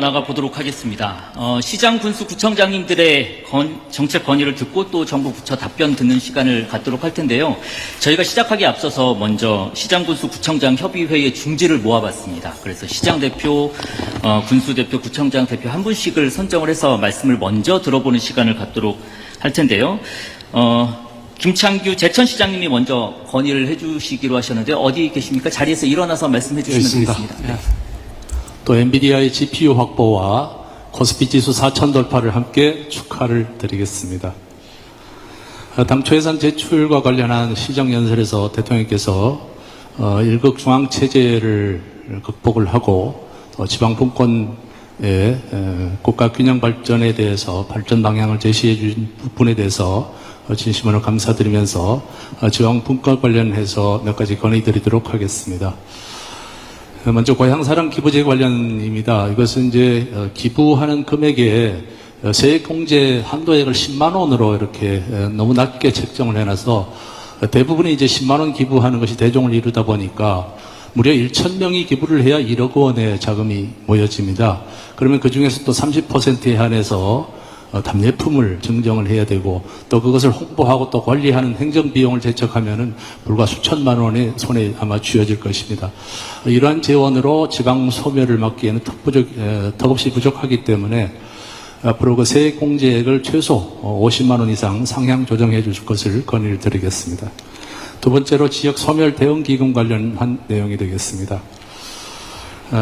이어나가 보도록 하겠습니다. 어, 시장 군수 구청장님들의 건- 정책 건의를 듣고 또 정부 부처 답변 듣는 시간을 갖도록 할 텐데요. 저희가 시작하기 앞서서 먼저 시장 군수 구청장 협의회의 중지를 모아봤습니다. 그래서 시장 대표, 어, 군수 대표, 구청장 대표 한 분씩을 선정을 해서 말씀을 먼저 들어보는 시간을 갖도록 할 텐데요. 어, 김창규 제천시장님이 먼저 건의를 해주시기로 하셨는데 어디 계십니까? 자리에서 일어나서 말씀해 주시면 있습니다. 되겠습니다. 예. 또 엔비디아의 GPU 확보와 코스피 지수 4천 돌파를 함께 축하를 드리겠습니다. 어, 당초 예산 제출과 관련한 시정연설에서 대통령께서 어, 일극 중앙 체제를 극복을 하고 또 지방 분권의 에, 국가 균형 발전에 대해서 발전 방향을 제시해 준 부분에 대해서 어, 진심으로 감사드리면서 어, 지방 분권 관련해서 몇 가지 건의드리도록 하겠습니다. 먼저 고향사랑 기부제 관련입니다. 이것은 이제 어, 기부하는 금액에 어, 세액공제 한도액을 10만 원으로 이렇게 어, 너무 낮게 책정을 해놔서 어, 대부분이 이제 10만 원 기부하는 것이 대종을 이루다 보니까 무려 1천 명이 기부를 해야 1억 원의 자금이 모여집니다. 그러면 그 중에서 또 30%에 한해서 어, 답례품을 증정을 해야 되고 또 그것을 홍보하고 또 관리하는 행정 비용을 제척하면은 불과 수천만 원의 손에 아마 쥐어질 것입니다. 어, 이러한 재원으로 지방 소멸을 막기에는 턱 부족, 에, 턱없이 부족하기 때문에 앞으로 그 세액 공제액을 최소 어, 50만 원 이상 상향 조정해 줄 것을 건의를 드리겠습니다. 두 번째로 지역 소멸 대응 기금 관련한 내용이 되겠습니다.